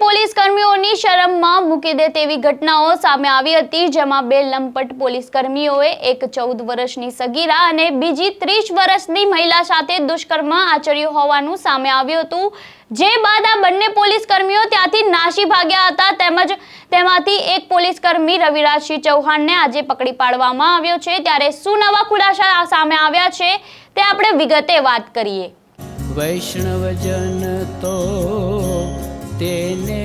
Police કર્મીઓની શરમમાં મૂકી દે તેવી ઘટનાઓ સામે આવી હતી, જેમાં બે લંપટ પોલીસ કર્મીઓએ એક ચૌદ વર્ષની સગીરા અને બીજી ત્રીસ વર્ષની મહિલા સાથે દુષ્કર્મ આચર્યું હોવાનું સામે આવ્યું હતું. જે બાદ આ બંને પોલીસ કર્મીઓ ત્યાંથી નાસી ભાગ્યા હતા, તેમજ તેમાંથી એક પોલીસ કર્મી રવિરાજસિંહ ચૌહાણને આજે પકડી પાડવામાં આવ્યો છે. ત્યારે શું નવા ખુલાસા સામે આવ્યા છે. તે આપણે વિગતે વાત કરીએ. વૈષ્ણવજન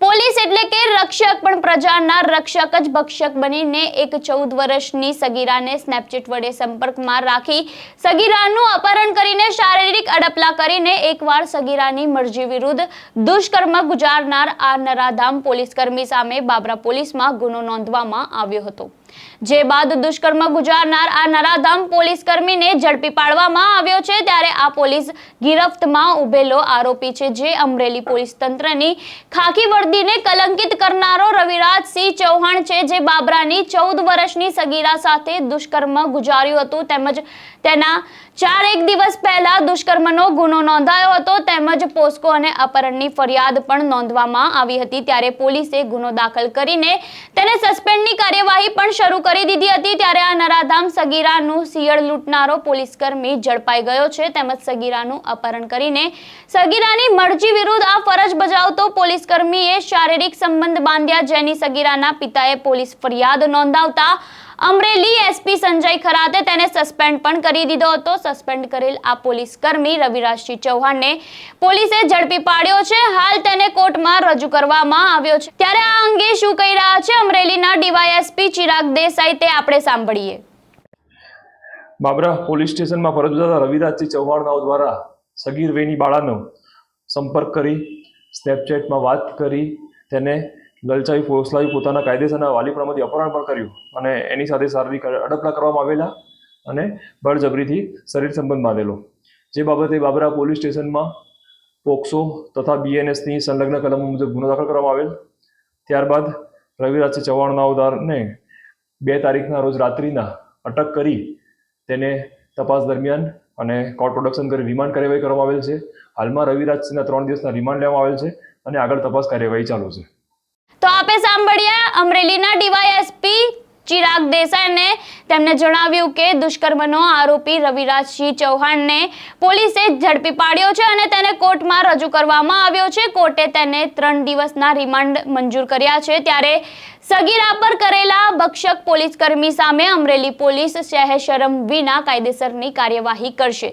પોલીસ એટલે કે રક્ષક, પણ પ્રજાના રક્ષક જ ભક્ષક બનીને એક ચૌદ વર્ષની સગીરાને સ્નેપચેટ વડે સંપર્કમાં રાખી સગીરાનું અપહરણ કરીને શારીરિક અડપલા કરીને એકવાર સગીરાની મરજી વિરુદ્ધ દુષ્કર્મ ગુજારનાર આ નરાધામ પોલીસકર્મી સામે બાબરા પોલીસમાં ગુનો નોંધવામાં આવ્યો હતો. જે બાદ દુષ્કર્મ ગુજારનાર આ નરાધામ પોલીસ કર્મીને ઝડપી પાડવામાં આવ્યો છે, ત્યારે આ પોલીસ ગિરફ્તમાં ઉભેલો આરોપી છે, જે અમરેલી પોલીસ તંત્રની ખાકી વર્દીને કલંકિત કરનારો રવિરાજસિંહ ચૌહાણ છે, જે બાબરાની ચૌદ વર્ષની સગીરા સાથે દુષ્કર્મ ગુજાર્યું હતું. તેમજ તેના ચાર એક દિવસ પહેલા દુષ્કર્મનો ગુનો નોંધાયો હતો, તેમજ પોસ્કો અને અપહરણની ફરિયાદ પણ નોંધવામાં આવી હતી. ત્યારે પોલીસે ગુનો દાખલ કરીને તેને સસ્પેન્ડની કાર્યવાહી પણ શરૂ કરી દીધી હતી ત્યારે આ નરાધામ સગીરાનું શિયળ લૂંટનારો પોલીસકર્મી ઝડપાઈ ગયો છે. તેમજ સગીરાનું અપહરણ કરીને સગીરાની મરજી વિરુદ્ધ આ ફરજ બજાવતો પોલીસકર્મીએ શારીરિક સંબંધ બાંધ્યા. જેની સગીરાના પિતાએ પોલીસ ફરિયાદ નોંધાવતા અમરેલી એસપી સંજય ખરાતે તેને સસ્પેન્ડ પણ કરી દીધો હતો. સસ્પેન્ડ કરેલ આ પોલીસ કર્મી રવિરાજસિંહ ચૌહાણને પોલીસે ઝડપી પાડ્યો છે. હાલ તેને કોર્ટમાં રજૂ કરવામાં આવ્યો છે. ત્યારે આ અંગે શું કહી રહ્યા છે અમરેલીના ડીવાયએસપી ચિરાગ દેસાઈ તે આપણે સાંભળીએ. બાબરા પોલીસ સ્ટેશનમાં ફરજ બજાવતા રવિરાજસિંહ ચૌહાણનાઓ દ્વારા સગીર વેની બાળાનો સંપર્ક કરી સ્નેપચેટમાં વાત કરી, તેને લલચાવી ફોસલાવી પોતાના કાયદેસરના વાલીપણામાંથી અપહરણ પણ કર્યું અને એની સાથે શારીરિક અડપલા કરવામાં આવેલા અને બળજબરીથી શરીર સંબંધ બાંધેલો. જે બાબતે બાબરા પોલીસ સ્ટેશનમાં પોક્સો તથા બીએનએસની સંલગ્ન કલમો મુજબ ગુનો દાખલ કરવામાં આવેલ. ત્યારબાદ રવિરાજસિંહ ચૌહાણ નાઓદારને બે તારીખના રોજ રાત્રિના અટક કરી તેને તપાસ દરમિયાન અને કોર્ટ પ્રોડક્શન કરી રિમાન્ડ કાર્યવાહી કરવામાં આવેલ છે. હાલમાં રવિરાજસિંહના ત્રણ દિવસના રિમાન્ડ લેવામાં આવેલ છે અને આગળ તપાસ કાર્યવાહી ચાલુ છે. તો આપે સાંભળ્યા અમરેલીના ડીવાયએસપી ચિરાગ દેસાઈને તેમણે જણાવ્યું કે દુષ્કર્મનો આરોપી રવિરાજસિંહ ચૌહાણને પોલીસે ઝડપી પાડ્યો છે અને તેને કોર્ટમાં રજૂ કરવામાં આવ્યો છે. કોર્ટે તેને ત્રણ દિવસના રિમાન્ડ મંજૂર કર્યા છે. ત્યારે સગીરા પર કરેલા ભક્ષક પોલીસકર્મી સામે અમરેલી પોલીસ શહેર શરમ વિના કાયદેસરની કાર્યવાહી કરશે.